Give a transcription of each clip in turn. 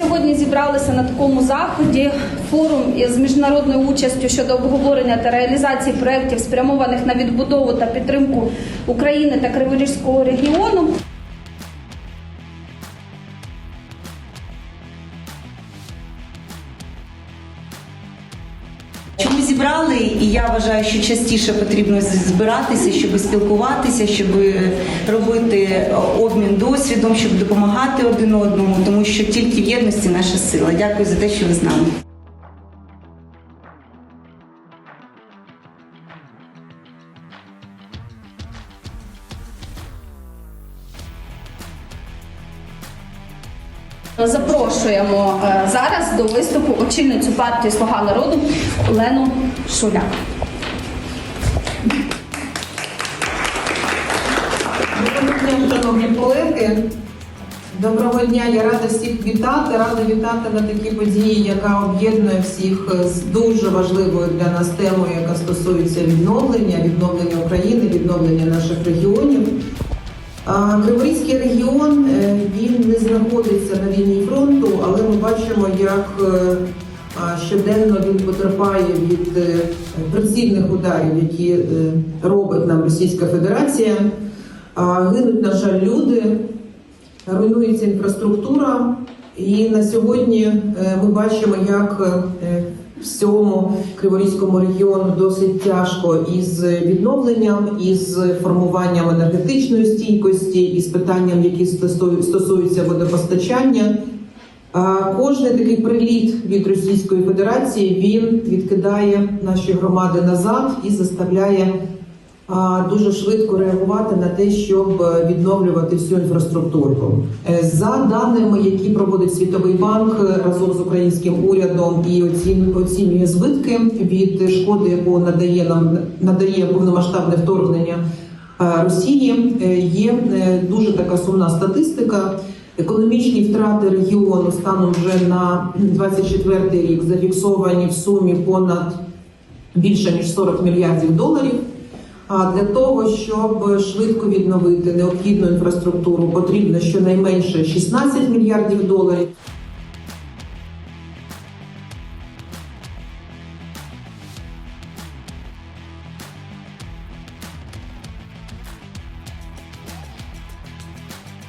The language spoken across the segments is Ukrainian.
Сьогодні зібралися на такому заході форум із міжнародною участю щодо обговорення та реалізації проєктів, спрямованих на відбудову та підтримку України та Криворізького регіону. Чому зібрали? І я вважаю, що частіше потрібно збиратися, щоб спілкуватися, щоб робити обмін досвідом, щоб допомагати один одному, тому що тільки в єдності наша сила. Дякую за те, що ви з нами. Запрошуємо е, зараз до виступу очільницю партії Слуга народу Олену Шуляк. Доброго дня, шановні колеги. Доброго дня, я рада всіх вітати. Рада вітати на такій події, яка об'єднує всіх з дуже важливою для нас темою, яка стосується відновлення, відновлення України, відновлення наших регіонів. Криворізький регіон знаходиться на лінії фронту, але ми бачимо, як е, щоденно він потерпає від е, прицільних ударів, які е, робить нам Російська Федерація. Гинуть, на жаль, люди, руйнується інфраструктура, і на сьогодні ми бачимо, як всьому Криворізькому регіону досить тяжко із відновленням, із формуванням енергетичної стійкості, із питанням, які стосую- стосуються водопостачання. Кожний такий приліт від Російської Федерації він відкидає наші громади назад і заставляє дуже швидко реагувати на те, щоб е, відновлювати всю інфраструктуру. Е, За даними, які проводить Світовий банк е, разом з українським урядом і оцін- оцінює збитки від шкоди, яку надає нам надає повномасштабне вторгнення Росії, є дуже така сумна статистика. Економічні втрати регіону станом вже на 24 рік зафіксовані в сумі понад більше ніж 40 мільярдів доларів. А для того, щоб швидко відновити необхідну інфраструктуру, потрібно щонайменше 16 мільярдів доларів.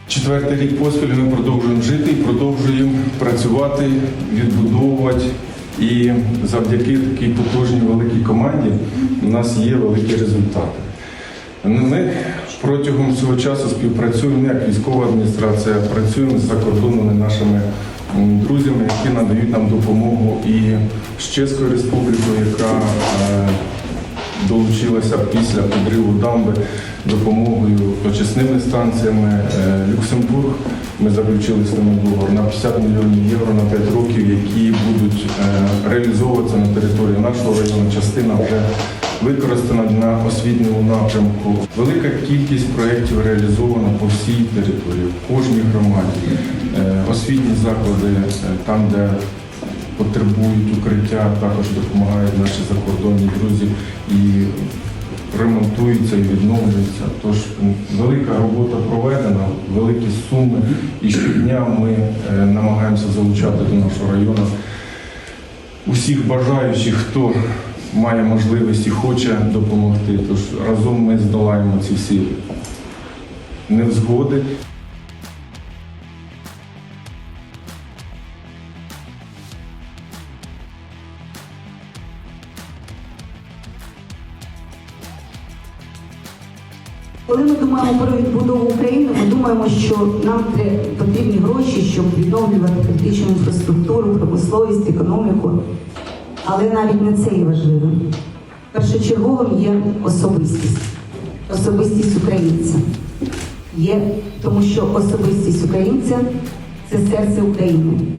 Четвертий рік поспіль ми продовжуємо жити і продовжуємо працювати, відбудовувати. І завдяки такій потужній великій команді у нас є великі результати. Ми протягом цього часу співпрацюємо як військова адміністрація, працюємо з закордонними нашими друзями, які надають нам допомогу і з Чеською республікою, яка е, долучилася після підриву дамби допомогою очисними станціями. Е, Люксембург ми заключили з ними договор на 50 мільйонів євро на 5 років, які будуть е, реалізовуватися на території нашого району. Частина вже використана на освітньому напрямку. Велика кількість проєктів реалізована по всій території, в кожній громаді. Е, Освітні заклади, там, де потребують укриття, також допомагають наші закордонні друзі і ремонтуються і відновлюється. Тож велика робота проведена, великі суми, і щодня ми е, намагаємося залучати до нашого району усіх бажаючих, хто має можливість і хоче допомогти. Тож разом ми здолаємо ці всі невзгоди. Коли ми думаємо про відбудову України, ми думаємо, що нам потрібні гроші, щоб відновлювати критичну інфраструктуру, промисловість, економіку. Але навіть не це є важливим. Першочерговим є особистість, особистість українця. Є, тому що особистість українця це серце України.